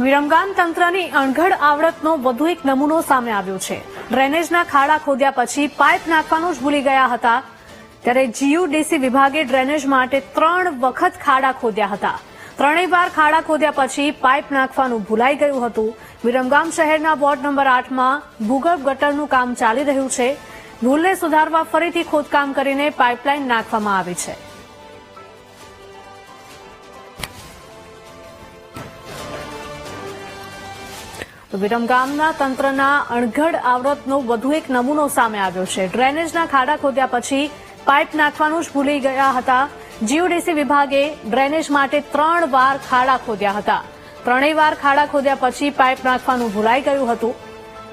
વિરમગામ તંત્રની અણઘડ આવડતનો વધુ એક નમૂનો સામે આવ્યો છે. ડ્રેનેજના ખાડા ખોદ્યા પછી પાઇપ નાખવાનું જ ભૂલી ગયા હતા. ત્યારે જીયુડીસી વિભાગે ડ્રેનેજ માટે ત્રણ વખત ખાડા ખોદ્યા હતા. ત્રણેય વાર ખાડા ખોદ્યા પછી પાઇપ નાખવાનું ભૂલાઈ ગયું હતું. વિરમગામ શહેરના વોર્ડ નંબર આઠમાં ભૂગર્ભ ગટરનું કામ ચાલી રહ્યું છે. ભૂલને સુધારવા ફરીથી ખોદકામ કરીને પાઇપલાઇન નાખવામાં આવી છે. વિરમગામના તંત્રના અણઘડ આવરતનો વધુ એક નમૂનો સામે આવ્યો છે. ડ્રેનેજના ખાડા ખોદ્યા પછી પાઇપ નાખવાનું જ ભૂલી ગયા હતા. જીઓડીસી વિભાગે ડ્રેનેજ માટે ત્રણ વાર ખાડા ખોદ્યા હતા. ત્રણેય વાર ખાડા ખોદ્યા પછી પાઇપ નાખવાનું ભૂલાઈ ગયું હતું.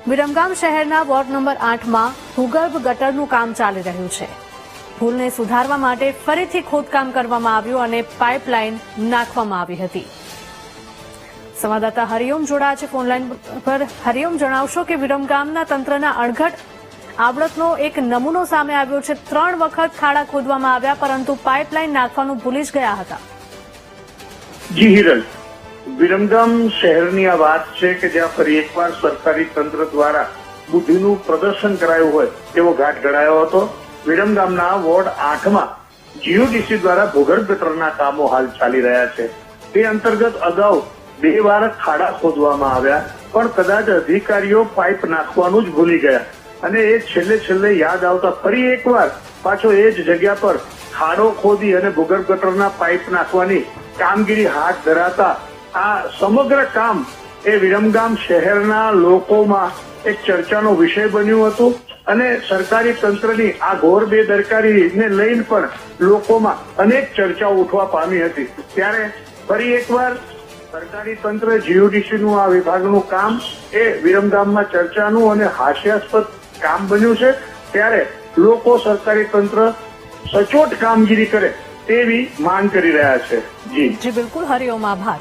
વિરમગામ શહેરના વોર્ડ નંબર આઠમાં ભૂગર્ભ ગટરનું કામ ચાલી રહ્યું છે. ભૂલને સુધારવા માટે ફરીથી ખોદકામ કરવામાં આવ્યું અને પાઇપલાઇન નાખવામાં આવી હતી. સંવાદદાતા હરિઓમ જોડાયા છે ફોનલાઈન પર. હરિઓમ, જણાવશો કે વિરમગામના તંત્રના અણઘટ આવડતનો એક નમૂનો સામે આવ્યો છે. ત્રણ વખત ખાડા ખોદવામાં આવ્યા, પરંતુ પાઇપલાઇન નાખવાનું ભૂલી જ ગયા હતા. જી, હિરલ. વિરમગામ શહેરની આ વાત છે કે જ્યાં ફરી એકવાર સરકારી તંત્ર દ્વારા બુદ્ધિનું પ્રદર્શન કરાયું હોય તેવો ઘાટ ઘડાયો હતો. વિરમગામના વોર્ડ આઠમાં જીઓડીસી દ્વારા ભૂગર્ભ ગટરના કામો હાલ ચાલી રહ્યા છે. તે અંતર્ગત અગાઉ બે વાર ખાડા ખોદવામાં આવ્યા, પણ કદાચ અધિકારીઓ પાઇપ નાખવાનું જ ભૂલી ગયા. અને એ છેલ્લે છેલ્લે યાદ આવતા ફરી એકવાર પાછો એ જ જગ્યા પર ખાડો ખોદી અને ભૂગર્ભ ગટરના પાઇપ નાખવાની કામગીરી હાથ ધરાતા આ સમગ્ર કામ એ વિરમગામ શહેરના લોકોમાં એક ચર્ચાનો વિષય બન્યું હતું અને સરકારી તંત્રની આ ઘોર બેદરકારીને લઈને પણ લોકોમાં અનેક ચર્ચાઓ ઉઠવા પામી હતી. ત્યારે ફરી એકવાર સરકારી તંત્ર જીયુડીસીનું આ વિભાગનું કામ એ વિરમગામમાં ચર્ચાનું અને હાસ્યાસ્પદ કામ બન્યું છે. ત્યારે લોકો સરકારી તંત્ર સચોટ કામગીરી કરે તેવી માંગ કરી રહ્યા છે. જી. જી, બિલકુલ. હરિઓમ આભાર.